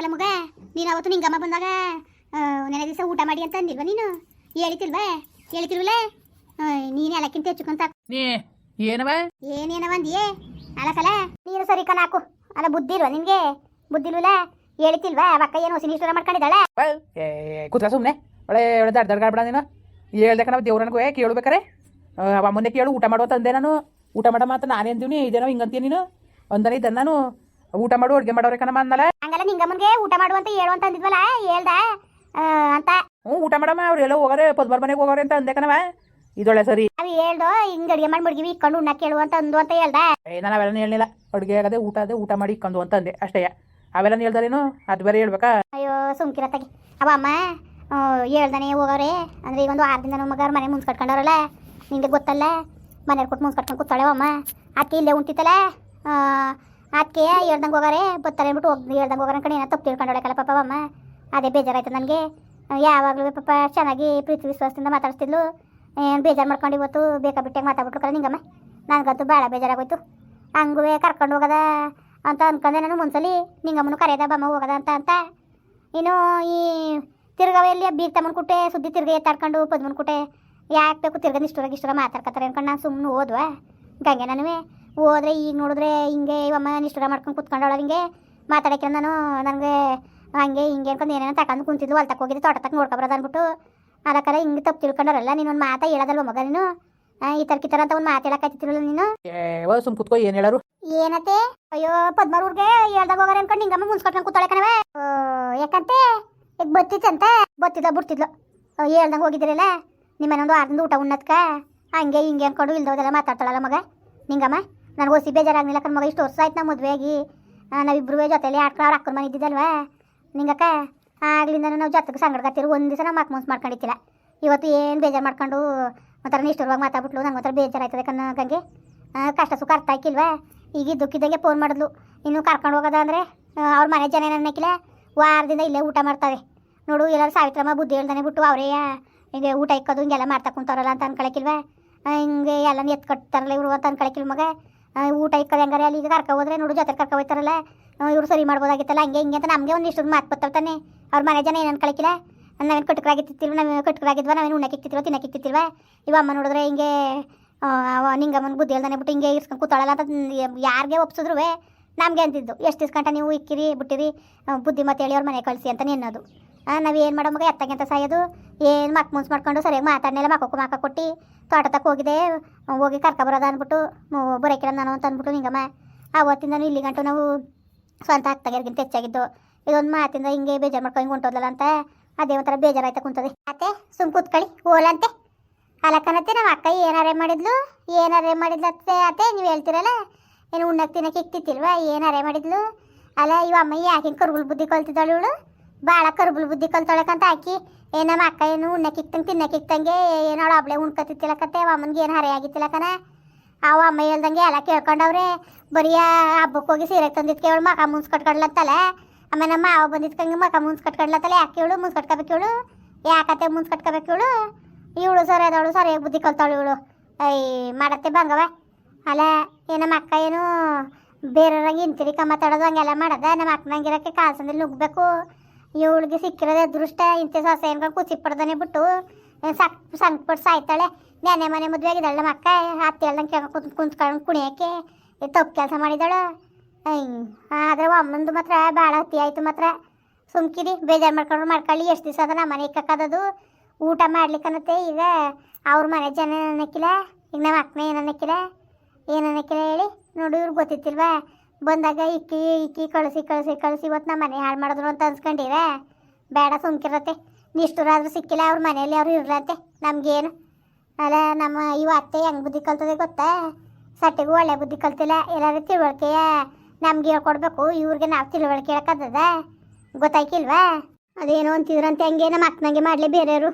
ಯಾಕಲ್ಲ ಮಗ ನೀನು ಅವತ್ತು ನಿಂಗಮ್ಮ ಬಂದಾಗ ನೆನೆ ದಿವಸ ಊಟ ಮಾಡಿ ಅಂತ ಅಂದಿಲ್ವಾ ನೀನು? ಹೇಳಿತಿಲ್ವಾ? ಹೇಳಿತಿಲ್ವಲ್ಲ ನೀನೇ ಅಲಕ್ಕಿಂತ ಹೆಚ್ಚುಕೊಂತ ನೀ ಏನವ? ಏನೇನವ ಅಂದಿಯೇ? ಅಲಕಲ? ನೀನು ಸರಿ ಕಲ ಹಾಕು. ಅಲ್ಲ ಬುದ್ಧಿ ಇಲ್ವಾ ನಿನ್ಗೆ? ಬುದ್ಧಿ ಇಲ್ವಲ್ಲ ಹೇಳಿತಿಲ್ವಾ? ಅವಕ್ಕ ಏನು ಹೊಸ ನಿಷ್ಠೂರ ಮಾಡ್ಕೊಂಡಿದ್ದಾಳೆ? ಏ ಕೂತ್ರ ಸುಮ್ಮನೆ ಒಳ್ಳೆ ಒಳ್ಳೆ ದಡ್ ದಡ್ಗಾಡ್ಬೇಡ ನೀನು. ಹೇಳ್ದೆ ಕಣ ದೇವ್ರನ್ಗೂ ಕೇಳ್ಬೇಕಾರೆ? ಮುಂದೆ ಕೇಳು ಊಟ ಮಾಡುವ ಅಂದೆ ನಾನು. ಊಟ ಮಾಡೋ ಮಾತ್ರ ನಾನೇ ಅಂತೀನಿ ಇದೇನೋ ಹಿಂಗಂತೀನಿ ನೀನು? ಒಂದನೇ ಇದ್ದ ನಾನು. ಊಟ ಮಾಡು ಅಡುಗೆ ಮಾಡೋರೆ ಕಣಮ್ಮ ಅಂದಲ್ಲ ಹಂಗಲ್ಲ ನಿಂಗಮ್ಮನ್ಗೆ ಊಟ ಮಾಡುವಂತ ಹೇಳು ಅಂತ ಅಂದಿದ್ವಲ್ಲ ಹೇಳ್ದ. ಅಂತ. ಹ್ಞೂ ಊಟ ಮಾಡಮ್ಮ ಅವ್ರು ಎಲ್ಲೋ ಹೋಗೋರೆ ಪದ್ಮರ್ ಮನೆಗೆ ಹೋಗೋರೆ ಅಂತ ಅಂದೆ ಕಣವ ಇದೊಳ್ಳೆ ಸರಿ. ಅವ್ ಹೇಳ್ದು ಹಿಂಗ್ ಅಡಿಗೆ ಮಾಡಿ ಮಡ್ಗಿವಿ ಇಕ್ಕೊಂಡು ಉಣ್ಣ ಕೇಳು ಅಂತ ಅಂದು ಅಂತ ಹೇಳ್ದ. ಏ ನಾನು ಅವೆಲ್ಲ ಹೇಳಿಲ್ಲ ಅಡುಗೆ ಆಗದೆ ಊಟ ಅದೇ ಊಟ ಮಾಡಿ ಇಕ್ಕಂದು ಅಂತ ಅಂದೆ ಅಷ್ಟೇ. ಅವೆಲ್ಲ ಹೇಳ್ದಾರೇನು ಅದು ಬೇರೆ ಹೇಳ್ಬೇಕಾ? ಅಯ್ಯೋ ಸುಮ್ಕಿರ ತಗಿ. ಅವ ಅಮ್ಮ ಹೇಳ್ದಾನೆ ಹೋಗವ್ರೆ. ಅಂದ್ರೆ ಈಗ ಒಂದು ಆರದಿಂದ ನಮ್ಮ ಮಗ ಮನೆ ಮುಂಚೆ ಕಟ್ಕೊಂಡವ್ರಲ್ಲ ನಿಂಗೆ ಗೊತ್ತಲ್ಲ? ಮನೇಲಿ ಕೊಟ್ಟು ಮುಂಚೆ ಕಟ್ಕೊಂಡು ಕೂತಾಳೆ ಅಮ್ಮ. ಅಕ್ಕಿ ಇಲ್ಲೇ ಉಂಟಿತ್ತಲ್ಲ ಅದಕ್ಕೆ ಹೇಳ್ದಂಗೆ ಹೋಗಾರೆ, ಬರ್ತಾರೆ ಅಂದ್ಬಿಟ್ಟು ಹೋಗಿ ಹೇಳ್ದಂಗೆ ಕಡೆ ಏನೋ ತಪ್ಪು ತಿಳ್ಕೊಂಡೋಳಕಲ್ಲ ಪಾಪ ಅಮ್ಮ. ಅದೇ ಬೇಜಾರಾಯ್ತು ನನಗೆ. ಯಾವಾಗಲೂ ಪಾಪ ಚೆನ್ನಾಗಿ ಪ್ರೀತಿ ವಿಶ್ವಾಸದಿಂದ ಮಾತಾಡ್ತಿದ್ಲು ಏನು ಬೇಜಾರು ಮಾಡ್ಕೊಂಡು ಇವತ್ತು ಬೇಕಾ ಬಿಟ್ಟಾಗ ಮಾತಾಡ್ಬಿಟ್ರು ನಿಂಗಮ್ಮ. ನನಗಂತೂ ಭಾಳ ಬೇಜಾರಾಗೋಯ್ತು. ಹಂಗೂ ಕರ್ಕೊಂಡು ಹೋಗದ ಅಂತ ಅಂದ್ಕೊಂಡೆ ನಾನು ಮುಂದ್ಸಲಿ ನಿಂಗಮ್ಮನು ಕರೆಯದ ಬಮ್ಮ ಹೋಗದ ಅಂತ ಅಂತ. ಇನ್ನು ಈ ತಿರ್ಗವೆಲ್ಲಿ ಬೀರ್ ತಮ್ಮನ ಕುಟ್ಟೆ ಸುದ್ದಿ ತಿರ್ಗ ಎತ್ತಾಡ್ಕೊಂಡು ಪದ್ಮನ ಕುಟ್ಟೆ ಯಾಕೆ ಬೇಕು ತಿರ್ಗ ಇಷ್ಟರ ಇಷ್ಟರ ಮಾತಾಡ್ಕತ್ತಾರೆ ಅನ್ಕೊಂಡು ನಾನು ಸುಮ್ಮನೆ ಓದ್ವಾ ಗಂಗೆ ನಾನು ಹೋದ್ರೆ ಈಗ ನೋಡಿದ್ರೆ ಹಿಂಗೆ ಇವಮ್ಮ ಇಷ್ಟ ಮಾಡ್ಕೊಂಡು ಕುತ್ಕೊಂಡವಳ ಹಿಂಗೆ. ಮಾತಾಡಕ್ಕೆ ನಾನು ನನಗೆ ಹಂಗೆ ಹಿಂಗೆ ಅನ್ಕೊಂಡು ಏನೇನೋ ತಗೊಂಡು ಕುಂತಿದ್ಲು ಅಲ್ಲಿ ತಕ್ಕ ಹೋಗಿದ್ದು ತೋಟ ತಕ್ಕ ನೋಡ್ಕೊಬಾರ್ದು ಅಂದ್ಬಿಟ್ಟು. ಅದಕ್ಕೆ ಹಿಂಗೆ ತಪ್ಪು ನೀನು ನೀನೊಂದು ಮಾತಾ ಹೇಳೋದಲ್ವ ಮಗ ನೀನು? ಈ ತರ ಈ ಅಂತ ಒಂದು ಮಾತು ಹೇಳಕ್ಕಾಯ್ತಿರಲ್ಲ ನೀನು? ಸುಮ್ ಕುತ್ಕೋ ಏನು ಹೇಳರು? ಏನತ್ತೆ? ಅಯ್ಯೋ ಪದ್ಮರೂರ್ಗೆ ಹೇಳ್ದಾಗ ಹೋಗಾರ ಅನ್ಕೊಂಡು ನಿಂಗಮ್ಮ ಮುನ್ಸ್ಕೊಟ್ಕೊಂಡು ಕೂತಾಳೆ ಕಣವೆ ಯಾಕಂತೆ? ಈಗ ಬತ್ತಿತ್ತಂತ? ಬತ್ತಿದ್ಲ ಬಿಡ್ತಿದ್ಲು. ಹೇಳ್ದಂಗೆ ಹೋಗಿದ್ರಲ್ಲ ನಿಮ್ಮನೊಂದು ಆರ್ದಿಂದ ಊಟ ಉಣ್ಣತ್ಕ? ಹಂಗೆ ಹಿಂಗೆ ಅನ್ಕೊಂಡು ಇಲ್ದೋದೆಲ್ಲ ಮಾತಾಡ್ತಾಳಲ್ಲ ಮಗ? ನಿಂಗಮ್ಮ? ನನಗೆ ಓಸಿ ಬೇಜಾರಾಗಲಿಲ್ಲ ಕಣ್ ಮಗ ಇಷ್ಟು ವರ್ಷ ಆಯ್ತು ನಮ್ಮ ಮದುವೆ ಆಗಿ. ಆ, ನಾವಿಬ್ರು ಜೊತೆಲಿ ಆಡ್ಕೊಂಡು ಅವ್ರ ಅಕ್ಕನ ಮನೆ ಇದ್ದಿದ್ದಲ್ವಾ? ನಿಂಗಕ್ಕ ಆಗ್ಲಿಂದ ನಾವು ಜೊತೆಗೆ ಸಂಗಡ್ಕತ್ತೀರಿ ಒಂದು ದಿವಸ ನಾವು ಮಕ್ ಮುನ್ಸ್ ಇವತ್ತು ಏನು ಬೇಜಾರು ಮಾಡ್ಕೊಂಡು ಒಂಥರ ನಿಷ್ಠುರವಾಗಿ ಮಾತಾಡ್ಬಿಟ್ಲು ನಂಗೆ ಒಂಥರ ಬೇಜಾರಾಯ್ತದೆ ಕನ್ನ ಗಂಗೆ. ಕಷ್ಟ ಸುಖ ಅರ್ಥ ಆಯ್ಕಿಲ್ವಾ? ಈಗ ಇದ್ದಕ್ಕಿದ್ದಂಗೆ ಫೋನ್ ಮಾಡಿದ್ಲು. ಇನ್ನು ಕರ್ಕೊಂಡು ಹೋಗೋದ ಅಂದರೆ ಅವ್ರ ಮನೆ ಜನ ಏನನ್ನಕ್ಕಿಲ್ಲ ವಾರದಿಂದ ಇಲ್ಲೇ ಊಟ ಮಾಡ್ತಾವೆ. ನೋಡು ಎಲ್ಲರೂ ಸಾವಿತ್ರಮ್ಮ ಬುದ್ಧಿ ಹೇಳ್ದಾನೆ ಬಿಟ್ಟು ಅವರೇ ಹಿಂಗೆ ಊಟ ಇಕ್ಕೋದು ಹಿಂಗೆಲ್ಲ ಮಾಡ್ತಾ ಕುಂತವ್ರಲ್ಲ ಅಂತ ಅನ್ಕೊಳಕಿಲ್ವಾ? ಹಿಂಗೆ ಎಲ್ಲ ಎತ್ಕೊಡ್ತಾರಲ್ಲ ಇವರು ಅಂತ ಅನ್ಕೊಳಕಿಲ್ ಮಗ? ಊಟ ಇಕ್ಕದ ಹೆಂಗಾರೆ ಅಲ್ಲಿ ಈಗ ಕರ್ಕೊ ಹೋದ್ರೆ ನೋಡು ಜೊತೆ ಕರ್ಕೊ ಹೋಗ್ತಾರಲ್ಲ ಇವರು ಸರಿ ಮಾಡ್ಬೋದಾಗಿತ್ತಲ್ಲ, ಹಂಗೆ ಹಿಂಗೆ ಅಂತ ನಮಗೆ ಒಂದು ಇಷ್ಟು ಮಾತು ಬರ್ತಾವೆ ತಾನೆ. ಅವ್ರ ಮನೆ ಜನ ಏನು ಅನ್ಕೊಳಕಿಲ್ಲ ನಾವೇನು ಕಟ್ಟಕರಾಗಿತ್ತಿರ್ತೀವಿ ನಾವೇನು ಉಣ್ಣಕ್ಕೆ ಇಕ್ತಿಲ್ವ ತಿನ್ನಕ್ಕೆ ಇಕ್ತಿಲ್ವ ಇವ ಅಮ್ಮ ನೋಡಿದ್ರೆ ಹಿಂಗೆ ನಿಂಗಮ್ಮನ ಬುದ್ಧಿ ಹೇಳ್ದಾನೆ ಬಿಟ್ಟು ಹಿಂಗೆ ಇರ್ಸ್ಕೊಂಡು ಕೂತಾಳಲ್ಲ ಅಂತ ಯಾರಿಗೆ ಒಪ್ಸಿದ್ರು ನಮಗೆ ಅಂತಿದ್ದು. ಎಷ್ಟು ಇಸ್ಕಂಟ ನೀವು ಇಕ್ಕಿರಿ, ಬಿಟ್ಟಿರಿ ಬುದ್ಧಿ ಮತ್ತೆ ಹೇಳಿ ಅವ್ರ ಮನೆ ಕಳಿಸಿ ಅಂತ ಅನ್ನೋದು. ನಾವು ಏನು ಮಾಡೋ ಮಗ ಎತ್ತಾಗೆ ಅಂತ ಸಾಯೋದು, ಏನು ಮಕ್ ಮುನ್ಸ್ ಮಾಡ್ಕೊಂಡು ಸರಿಯಾಗಿ ಮಾತಾಡ್ನೆಲ್ಲ ಮಕ್ಕಕ್ಕೂ ಮಾಕ ಕೊಟ್ಟು ತೋಟ ತಕ್ಕ ಹೋಗಿದೆ ಹೋಗಿ ಕರ್ಕ ಬರೋದ ಅಂದ್ಬಿಟ್ಟು ಬರೋಕಿಡ ನಾನು ಅಂತ ಅಂದ್ಬಿಟ್ಟು ನಿಂಗಮ್ಮ. ಆವತ್ತಿಂದ ಇಲ್ಲಿ ಗಂಟು ನಾವು ಸ್ವಂತ ಆಗ್ತಾಗಿರ್ಗಿಂತ ಹೆಚ್ಚಾಗಿದ್ದು. ಇದೊಂದು ಮಾತಿಂದ ಹಿಂಗೆ ಬೇಜಾರು ಮಾಡ್ಕೊಂಡು ಹೊಂಟೋದಲ್ಲ ಅಂತ ಅದೇ ಒಂಥರ ಬೇಜಾರಾಯ್ತಾ ಕುಂತದೆ. ಅತ್ತೆ, ಸುಮ್ ಕೂತ್ಕೊಳ್ಳಿ ಓಲಂತೆ ಅಲಕ್ಕನತ್ತೆ ನಮ್ಮ ಅಕ್ಕ ಏನಾರೇ ಮಾಡಿದ್ಲು? ಏನಾರೇ ಮಾಡಿದ್ಲತ್ತೆ ಅತ್ತೆ? ನೀವು ಹೇಳ್ತೀರಲ್ಲ? ಏನು ಉಣ್ಣಕ್ಕೆ ತಿನ್ನಕ್ಕೆ ಇಕ್ತಿತ್ತಿಲ್ವ ಏನಾರೇ ಮಾಡಿದ್ಲು? ಅಲ್ಲ ಇವಮ್ಮ ಯಾಕೆ ಕರ್ಬುಲ್ ಬುದ್ಧಿ ಕಲ್ತಿದ್ದಾಳು ಇವಳು? ಭಾಳ ಕರ್ಬುಲ್ ಬುದ್ಧಿ ಕಲ್ತಾಳಕ್ಕಂತ ಹಾಕಿ ಏ ನಮ್ಮ ಅಕ್ಕ ಏನು ಉಣ್ಣಕ್ಕೆ ಇಕ್ತಂಗೆ ತಿನ್ನಕ್ಕೆ ಇಕ್ತಂಗೆ ಏನೋಳು ಅವಳೆ ಉಣ್ಕತಿತ್ತಿಲ್ಲಕತ್ತೆ ಅವ ಅಮ್ಮನಿಗೆ ಏನು ಹರೆ ಅವ ಅಮ್ಮ ಹೇಳ್ದಂಗೆ ಎಲ್ಲ ಕೇಳ್ಕೊಂಡವ್ರೆ, ಬರೀ ಹಬ್ಬಕ್ಕೆ ಹೋಗಿ ಸೀರೆ ತಂದಿದ್ಕೆ ಅವಳು ಮಕ ಮುನ್ಸ್ ಕಟ್ಕೊಡ್ಲತ್ತಲ್ಲ? ಆಮೇಲೆ ನಮ್ಮ ಅವ ಬಂದಿದ್ಕಂಗೆ ಮಕ ಮುನ್ಸ್ ಕಟ್ಕೊಡ್ಲತ್ತಲ್ಲ, ಯಾಕೆ ಇವಳು ಮುನ್ಸ್ ಕಟ್ಕೋಬೇಕು ಇವಳು? ಯಾಕತ್ತೆ ಮುನ್ಸ್ ಕಟ್ಕೋಬೇಕು ಇವಳು? ಇವಳು ಸರಿ ಅದವಳು ಸರಿಯಾಗಿ ಬುದ್ಧಿ ಕಲ್ತಾಳು ಇವಳು. ಐ, ಮಾಡತ್ತೆ ಬಂಗವ ಅಲ್ಲ, ಏ ನಮ್ಮ ಅಕ್ಕ ಏನು ಬೇರೆಯವ್ರಂಗೆ ಇಂತಿರಿ ಮಾತಾಡೋದು ಹಂಗೆಲ್ಲ ಮಾಡೋದ? ನಮ್ಮ ಅಕ್ಕನಂಗಿರಕ್ಕೆ ಕಾಲ್ಸಂದಲ್ಲಿ ನುಗ್ಬೇಕು ಇವಳಿಗೆ ಸಿಕ್ಕಿರೋದೇ ಅದೃಷ್ಟ, ಇಂಥ ಸೊಸೆ ಕುಚಿ ಪಡ್ದಾನೆ ಬಿಟ್ಟು ಏನ್ ಸಕ್ ಸಂಕಪಟ್ಟು ಸಾಯ್ತಾಳೆ. ನೆನೆ ಮನೆ ಮದುವೆ ಆಗಿದ್ದಾಳೆ ನಮ್ಮ ಅಕ್ಕ ಅತ್ತೆ ಹೇಳ್ದಂಗೆ ಕೇಳ್ಕೊಂಡು ಕುಂತ್ ಕುಂತ್ಕೊಂಡು ಕುಣಿಯೋಕ್ಕೆ ತಪ್ಪು ಕೆಲಸ ಮಾಡಿದಾಳು ಆದರೆ ಅಮ್ಮಂದು ಮಾತ್ರ ಭಾಳ ಅತಿ ಆಯಿತು ಮಾತ್ರ. ಸುಮ್ಕಿರಿ, ಬೇಜಾರು ಮಾಡ್ಕೊಂಡು ಮಾಡ್ಕೊಳ್ಳಿ, ಎಷ್ಟು ದಿವಸ ಅದ ನಮ್ಮ ಮನೆ ಕಕ್ಕದದು ಊಟ ಮಾಡ್ಲಿಕ್ಕನತ್ತೆ ಈಗ ಅವ್ರ ಮನೆ ಜನ ಏನಕ್ಕಿಲ್ಲ ಈಗ ನಮ್ಮ ಅಕ್ಕನ ಏನನ್ನಕ್ಕಿಲ್ಲ. ಏನನ್ನಕ್ಕಿಲ್ಲ ಹೇಳಿ, ನೋಡಿ ಇವ್ರಿಗೆ ಗೊತ್ತಿತ್ತಿಲ್ವಾ? ಬಂದಾಗ ಇಕ್ಕಿ ಇಕ್ಕಿ ಕಳಿಸಿ ಕಳಿಸಿ ಕಳಿಸಿ ಇವತ್ತು ನಮ್ಮ ಮನೆ ಹಾಳು ಮಾಡಿದ್ರು ಅಂತ ಅನ್ಸ್ಕೊಂಡಿರ ಬೇಡ ಸುಮ್ಕಿರತ್ತೆ. ನಿಷ್ಠುರಾದ್ರೂ ಸಿಕ್ಕಿಲ್ಲ, ಅವ್ರ ಮನೆಯಲ್ಲಿ ಅವರು ಇರ್ಲಂತೆ ನಮಗೇನು? ಅಲ್ಲ, ನಮ್ಮ ಇವ ಅತ್ತೆ ಹೆಂಗೆ ಬುದ್ಧಿ ಕಲ್ತದೆ ಗೊತ್ತಾ? ಸಟ್ಟಿಗೂ ಒಳ್ಳೆ ಬುದ್ಧಿ ಕಲ್ತಿಲ್ಲ. ಎಲ್ಲರೂ ತಿಳುವಳಿಕೆಯ ನಮ್ಗೆ ಹೇಳ್ಕೊಡ್ಬೇಕು. ಇವ್ರಿಗೆ ನಾವು ತಿಳುವಳಿಕೆ ಹೇಳಕ್ಕದ ಗೊತ್ತಾಯ್ಕಿಲ್ವಾ? ಅದೇನೋ ಅಂತಿದ್ರಂತೆ. ಹಂಗೆ ನಮ್ಮ ಅಕ್ಕನಂಗೆ ಮಾಡಲಿ ಬೇರೆಯವರು.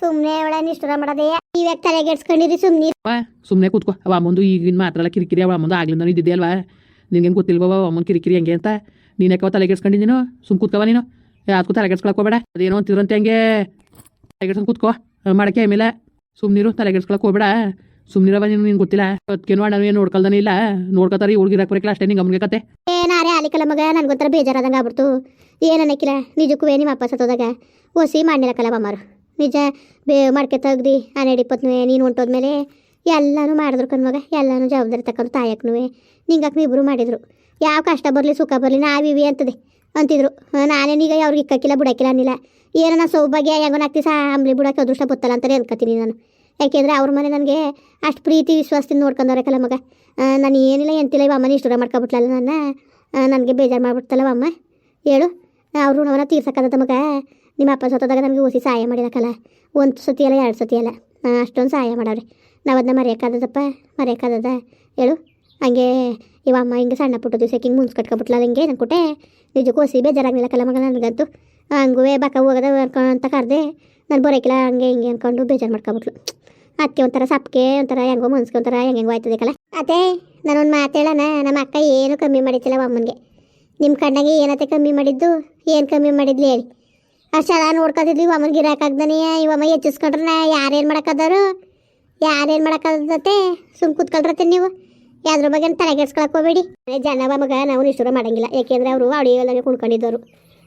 ಸುಮ್ಮನೆ ಒಳ್ಳೆ ನಿಷ್ಠುರ ಮಾಡೋದೇ. ನೀವ್ಯಾಕೆ ತಲೆಗೆಡ್ಸ್ಕೊಂಡಿರಿ ಸುಮ್ಮನೆ ಸುಮ್ಮನೆ ಕೂತ್ಕೋ. ಅವ ಮುಂದೆ ಈಗಿನ ಮಾತ್ರ ಕಿರಿಕಿರಿ. ಅವ ಮುಂದೆ ಆಗ್ಲಿಂದ ಇದ್ದಿದ್ದೆ ಅಲ್ವಾ? ನಿನ್ಗೇನು ಗೊತ್ತಿಲ್ವ ಅಮ್ಮನ ಕಿರಿಕಿರಿ ಹಂಗೆ ಅಂತ. ನೀನಕ್ಕೆ ತಲೆಗೆಡ್ಸ್ಕೊಂಡಿದ್ದೀನೋ ಸುಮ್ ಕೂತ್ಕವ ನೀನು. ಯಾವ್ದಕ್ಕೂ ತಲೆಗೆಡ್ಸ್ಕೊಳಕ್ ಹೋಗ್ಬೇಡ. ಅದೇನೋ ಅಂತಿದ್ರಂತೆ ಹಂಗೆ. ತಲೆಗೆಡ್ಸ್ಕೊಂಡು ಕೂತ್ಕೋ. ಮಾಡಕ್ಕೆ ಆಮೇಲೆ ಸುಮ್ಮನಿರು ತಲೆಗೆಡ್ಸ್ಕೊಳಕ್ಕೆ ಹೋಗ್ಬೇಡ. ಸುಮ್ಮನಿರವ ನೀನು ನಿನ್ಗೆ ಗೊತ್ತಿಲ್ಲ. ಅದಕ್ಕೇನು ಮಾಡ ಏನು ನೋಡ್ಕೊಳ್ದಾನೆ ಇಲ್ಲ. ನೋಡ್ಕೊತಾರೆ ಈ ಹುಡುಗಿರಕ್ಕೆ ಬರಕಿಲ್ಲ ಅಷ್ಟೇ ನಿಂಗೆ ಗಮನಿಗೆ ಕತೆ ಏನಾರೇ ಆಲಿಕಲ್ಲ ಮಗ, ನನ್ಗೊಂಥರ ಬೇಜಾರಾದಂಗೆ ಆಗ್ಬಿಡ್ತು. ಏನನ್ನಕ್ಕಿಲ್ಲ ನಿಜಕ್ಕೂ ನಿಮ್ಮ ವಾಪಸ್ ಹತ್ತೋದಾಗ ಒಸಿ ಮಾಡಿರಕ್ಕಲ್ಲ ಬಮ್ಮಾರು ನಿಜ, ಬೇ, ಮಾಡ್ಕೆ ತಗ್ದಿ, ಹನ್ನೆರಡು ಇಪ್ಪತ್ತು ನೀನು ಹೊಂಟೋದ್ಮೇಲೆ ಎಲ್ಲನೂ ಮಾಡಿದ್ರು ಕಣ್ಮಗ ಎಲ್ಲನೂ ಜವಾಬ್ದಾರಿ ತಕೊಂಡು ತಾಯಕ್ಕೂ ನಿಂಗಕ್ಕೆ ಇಬ್ಬರು ಮಾಡಿದ್ರು. ಯಾವ ಕಷ್ಟ ಬರಲಿ ಸುಖ ಬರಲಿ ನಾವಿವಿ ಅಂತದೆ. ಅಂತಿದ್ರು. ನಾನೇನು ಈಗ ಅವ್ರಿಗೆ ಇಕ್ಕಕ್ಕಿಲ್ಲ ಬಿಡಕ್ಕಿಲ್ಲ ಅನ್ನಿಲ್ಲ. ಏನೋ ನಾನು ಸೌಭಾಗ್ಯ, ಹೆಂಗೋ ನಾಲ್ಕು ಸಹ ಅಂಬ್ಲಿ ಬಿಡೋಕೆ ಅದೃಷ್ಟ ಬತ್ತಲ್ಲ ಅಂತಾರೆ ಅನ್ಕೋತೀನಿ ನಾನು. ಯಾಕೆಂದರೆ ಅವ್ರ ಮನೆ ನನಗೆ ಅಷ್ಟು ಪ್ರೀತಿ, ವಿಶ್ವಾಸದಿಂದ ನೋಡ್ಕೊಂಡವ್ರೆ ಕಲ ಮಗ ನಾನು ಏನಿಲ್ಲ, ಎಂತಿಲ್ಲ, ಇವ ಅಮ್ಮನ ಇಷ್ಟರ ಮಾಡ್ಕೊಬಿಟ್ಲಲ್ಲ ನನ್ನ. ನನಗೆ ಬೇಜಾರು ಮಾಡ್ಬಿಡ್ತಲ್ಲವ ಅಮ್ಮ. ಹೇಳು. ಅವ್ರ ಋಣವನ್ನ ತೀರ್ಸಕ್ಕದ ಮಗ. ನಿಮ್ಮ ಅಪ್ಪ ಸತ್ತದಾಗ ನನಗೆ ಓಸಿ ಸಹಾಯ ಮಾಡಿದಕ್ಕಲ್ಲ ಒಂದು ಸತಿ ಅಲ್ಲ ಎರಡು ಸತಿ ಅಲ್ಲ ಅಷ್ಟೊಂದು ಸಹಾಯ ಮಾಡವ್ರೆ. ನಾವು ಅದನ್ನ ಮರೆಯೋಕ್ಕಾದದಪ್ಪ, ಮರೆಯೋಕ್ಕಾದದ. ಹೇಳು. ಹಂಗೆ ಇವ ಅಮ್ಮ ಹಿಂಗೆ ಸಣ್ಣ ಪುಟ್ಟ ದಿವ್ಸಕ್ಕೆ ಹಿಂಗೆ ಮುನ್ಸ್ ಕಟ್ಕೊಬಿಟ್ಲಲ್ಲ ಹಿಂಗೆ ಅನ್ಕೊಟ್ಟೆ ನಿಜಕ್ಕೂ ಓಸಿ ಕಲ ಮಗ ನನಗಂತೂ. ಹಂಗೂ ಬಕ ಹೋಗದ ಅಂತ ಕರೆದೆ ನಾನು ಬರೋಕಿಲ್ಲ, ಹಂಗೆ ಹಿಂಗೆ ಅಂದ್ಕೊಂಡು ಬೇಜಾರು ಮಾಡ್ಕೊಬಿಟ್ಲು. ಅದಕ್ಕೆ ಒಂಥರ ಸಪ್ಕೆ, ಒಂಥರ ಹೆಂಗೋ ಮನ್ಸ್ಗೆ ಒಂಥರ ಹೆಂಗೆ ಹೆಂಗೋ ಆಯ್ತದೆ ಕಲ. ಅದೇ ನಾನೊಂದು ಹೇಳೋಣ. ನಮ್ಮ ಅಕ್ಕ ಏನು ಕಮ್ಮಿ ಮಾಡಿದ್ದಿಲ್ಲ ಅಮ್ಮನಿಗೆ. ನಿಮ್ಮ ಕಣ್ಣಾಗೆ ಏನತ್ತೆ ಕಮ್ಮಿ ಮಾಡಿದ್ದು? ಏನು ಕಮ್ಮಿ ಮಾಡಿದ್ಲಿ ಹೇಳಿ. ಅಷ್ಟು ಚೆನ್ನಾಗಿ ನೋಡ್ಕೊತಿದ್ವಿ ಅಮ್ಮನಿಗೆ ಇರೋಕ್ಕಾಗ್ದಾನೆ ಇವಮ್ಮ ಹೆಚ್ಚಿಸ್ಕೊಂಡ್ರೆ ಯಾರೇನು ಮಾಡೋಕ್ಕದಾರು ಯಾರೇನು ಮಾಡೋಕ್ಕಾಗತ್ತೆ ಸುಮ್ ಕೂತ್ಕೊಳ್ರತ್ತೆ ನೀವು? ಯಾವ್ದ್ರ ಬಗ್ಗೆ ತಲೆಗೆಡ್ಸ್ಕೊಳಕ್ ಹೋಗ್ಬೇಡಿ. ಜನವ ಮಗ, ನಾವು ನಿಷ್ಠೂರ ಮಾಡಂಗಿಲ್ಲ. ಯಾಕೆಂದ್ರೆ ಅವರು ಅಡಿಗೆಲ್ಲ ಕುಣ್ಕೊಂಡಿದ್ದವರು.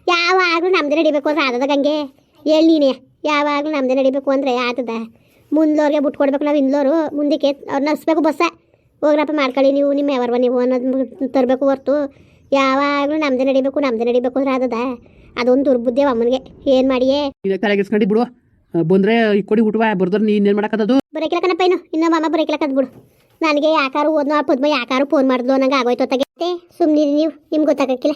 ಯಾವಾಗಲೂ ನಮ್ದೇ ನಡಿಬೇಕು ಅಂದ್ರೆ ಆದದ ಹಂಗೆ ಹೇಳಿ ನೀನೇ, ಯಾವಾಗಲೂ ನಮ್ದೇ ನಡಿಬೇಕು ಅಂದರೆ ಆತದ. ಮುಂದೋರ್ಗೆ ಬಿಟ್ಕೊಡ್ಬೇಕು ನಾವು ಹಿಂದ್ಲೋರು, ಮುಂದಕ್ಕೆ ಅವ್ರು ನರ್ಸ್ಬೇಕು ಬಸ್ಸ. ಹೋಗ್ರಪ್ಪ, ಮಾಡ್ಕೊಳ್ಳಿ ನೀವು, ನಿಮ್ಮ ಯಾವರ್ವ ನೀವು ಅನ್ನೋದು ತರಬೇಕು ಹೊರ್ತು. ಯಾವಾಗಲೂ ನಮ್ದೇ ನಡಿಬೇಕು ನಮ್ದೇ ನಡಿಬೇಕು ಅಂದ್ರೆ ಆದದ ಅದೊಂದು ದುರ್ಬುದ್ಧಿ ಅಮ್ಮನಿಗೆ. ಏನು ಮಾಡಿಯೇ? ತಲೆಗೆಡ್ಸ್ಕೊಂಡು ಬಿಡು. ಬಂದರೆ ಕೊಡಿ ಊಟವ ಬರ್ದ್ರೆ ನೀನು ಏನು ಮಾಡೋಕ್ಕದು ಬರೋಕಿಲ್ಲ ಕಣಪ್ಪ ಇನ್ನು ಇನ್ನೊಬ್ಬ ಅಮ್ಮ ಬರೋಕಿಲ್ಲ ಕದ್ಬಿಡು ನನಗೆ ಯಾಕಾರು ಓದ್ನೋ, ಆ ಪದ್ಮ ಯಾಕಾರು ಫೋನ್ ಮಾಡಿದ್ಲು, ನಂಗೆ ಆಗೋಯ್ತು ತಗತ್ತೆ ಸುಮ್ಮನೆ ನೀವು, ನಿಮ್ಗೆ ಗೊತ್ತಾಗಕ್ಕಿಲ್ಲ.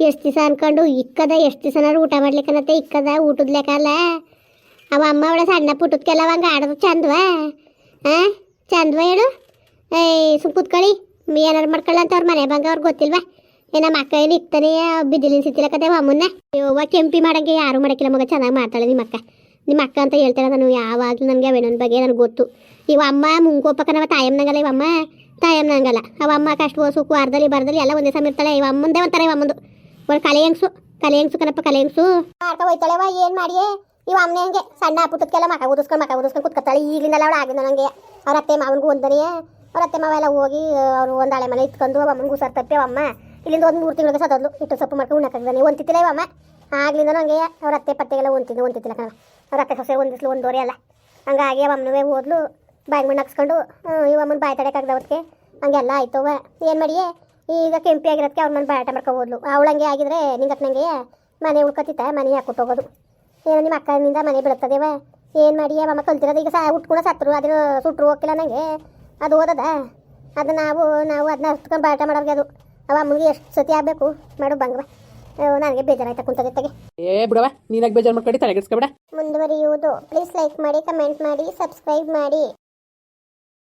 ಎಷ್ಟು ದಿವಸ ಅನ್ಕೊಂಡು, ಇಕ್ಕದ ಎಷ್ಟು ದಿವಸನಾರು ಊಟ ಮಾಡ್ಲಿಕ್ಕನತ್ತೆ, ಇಕ್ಕದ ಊಟದ ಲೆಕ್ಕಲ್ಲ. ಅವ ಅಮ್ಮ ಅವಳ ಸಣ್ಣ ಪುಟ್ಟದಕ್ಕೆಲ್ಲ ಹಂಗೆ ಆಡೋದು, ಚಂದವ. ಹಾಂ ಚಂದವ ಹೇಳು. ಏಯ್, ಸುಮ್ ಕೂತ್ಕೊಳ್ಳಿ. ಏನಾರು ಮಾಡ್ಕೊಳ್ಳ ಅಂತ ಅವ್ರ ಮನೆ ಬಂಗ ಅವ್ರಿಗೆ ಗೊತ್ತಿಲ್ವಾ? ಏ, ನಮ್ಮ ಅಕ್ಕ ಏನು ಇಕ್ತಾನೆ ಬಿದ್ದಿಲಿನ ಸಿತ್ತಿಲಕತ್ತೆ ಅಮ್ಮನ್ನ. ಅಯ್ಯವ್ವ ಕೆಂಪಿ ಮಾಡಂಗೆ ಯಾರು ಮಾಡಕ್ಕಿಲ್ಲ ಮಗ, ಚೆನ್ನಾಗಿ ಮಾಡ್ತಾಳೆ ನಿಮ್ಮ ಅಕ್ಕ ನಿಮ್ಮ ಅಕ್ಕ ಅಂತ ಹೇಳ್ತಾರೆ ನಾನು ಯಾವಾಗಲೂ ನನಗೆ ಅವೆನೊಂದು ಬಗ್ಗೆ ನನಗೆ ಗೊತ್ತು. ಇವ ಅಮ್ಮ ಮುಂಗೋಪಕ್ಕ ನಮ್ಮ ತಾಯಮ್ಮನಂಗಲ್ಲ ಇವಮ್ಮ ತಾಯಮ್ಮನಂಗಲ್ಲ ಅವ ಅಮ್ಮ ಕಷ್ಟ ಸುಖ ವಾರದಲ್ಲಿ ಬರ್ದಲ್ಲಿ ಎಲ್ಲ ಒಂದೇ ಸಮಯ ಇರ್ತಾಳೆ, ಇವ ಅಮ್ಮಂದೇ ಒಂಥರ ಇವ ಅಮ್ಮಂದು. ಒಂದು ಕಲೆ ಹೆಂಗ್ಸು ಕಲೆ ಹೆಂಗ್ಸು ಕಣಪ್ಪ, ಕಲೆ ಹೆಂಗ್ಸು? ಮಾಡ್ತಾ ಹೋಯ್ತಾಳೆವ ಏನು ಮಾಡಿ ಇವ ಅಮ್ಮ ಹಂಗೆ, ಸಣ್ಣ ಪುಟ್ಟಕ್ಕೆಲ್ಲ ಮಕ ಊದಿಸ್ಕೊಂಡು ಮಕ ಊದಿಸ್ಕೊಂಡು ಕುತ್ಕೊತಾಳೆ. ಈಗಿಂದಲ್ಲ ಅವಳು ಆಗಿಂದ ನನಗೆ ಅವ್ರ ಅತ್ತೆ ಮಾವನಿಗೂ ಒಂದನೇ. ಅವ್ರ ಅತ್ತೆ ಮಾವ ಎಲ್ಲ ಹೋಗಿ ಅವರು ಒಂದು ಹಳೆ ಮನೆ ಇತ್ಕೊಂಡು ಅಮ್ಮನಿಗೂ ಸರ್ ತಪ್ಪೆ ಅಮ್ಮ ಇಲ್ಲಿಂದ ಒಂದು ಮೂರು ತಿಂಗಳಿಗೆ ಸತ್ತೋದ್ಲು. ಇಟ್ಟು ಸೊಪ್ಪು ಮಾಡ್ಕೊಂಡು ಉಣ್ಣಕ್ಕಾಗ್ದಾನೆ ಒಂತಿತ್ತಿಲ್ಲ ಇವ ಅಮ್ಮ. ಆಗ್ಲಿಂದ ನಂಗೆ ಅವ್ರ ಅತ್ತೆ ಪತ್ತೆಗೆಲ್ಲ ಒಂತಿದ್ದು ತಿತ್ತಿಲ್ಲ ಕಣ ಹೊಸ ಸೊಸೆ ಒಂದಿಸ್ಲು ಒಂದೋರೆ ಅಲ್ಲ. ಹಂಗಾಗಿ ಅವಮ್ಮನವೇ ಓದ್ಲು ಬಾಯಿ ಮಣ್ಣು ಹಾಕ್ಸ್ಕೊಂಡು ಇವ ಅಮ್ಮನ ಬಾಯಿ ಅವ್ರಿಗೆ ಹಂಗೆಲ್ಲ ಆಯ್ತವ ಏನು ಮಾಡಿಯೇ? ಈಗ ಕೆಂಪಿ ಆಗಿರೋದಕ್ಕೆ ಅವ್ರ ಮನೆ ಬಾಯಾಟ ಮಾಡ್ಕೊ ಹೋದ್ಲು. ಅವಳಂಗೆ ಆಗಿದ್ರೆ ನಿಂಗತ್ನಂಗೆ ಮನೆ ಉಳ್ಕೊತಿತ್ತ, ಮನೆ ಹಾಕ್ಬಿಟ್ಟು ಹೋಗೋದು? ಏನೋ ನಿಮ್ಮ ಅಕ್ಕನಿಂದ ಮನೆ ಬೀಳುತ್ತದೇವ. ಏನು ಮಾಡಿ ಅಮ್ಮ ಕಲ್ತಿರೋದು ಈಗ ಸಹ ಉಟ್ಕೊಂಡು ಸತ್ರು ಅದನ್ನು ಸುಟ್ರು ಹೋಗಿಲ್ಲ ನನಗೆ ಅದು ಓದದ ಅದು ನಾವು ನಾವು ಅದನ್ನ ಹತ್ಕೊಂಡು ಬಾಟ ಮಾಡೋರಿಗೆ ಅದು. ಅವ ಅಮ್ಮಗೆ ಎಷ್ಟು ಸತಿ ಆಗಬೇಕು? ಮಾಡು ಬಂಗವ ನನಗೆ ಬೇಜಾರಾಯ್ತಾ ಕುಂತದೆ ತೆಗೆ ಏ ಬಿಡವ ನೀನಾಗ ಬೇಜಾರು ಮಾಡ್ಕೊಂಡು ತಲೆಗೆಡ್ಸ್ಕೊಬೇಡ ಮುಂದುವರಿಯುವುದು. ಪ್ಲೀಸ್ ಲೈಕ್ ಮಾಡಿ ಕಮೆಂಟ್ ಮಾಡಿ ಸಬ್ಸ್ಕ್ರೈಬ್ ಮಾಡಿ.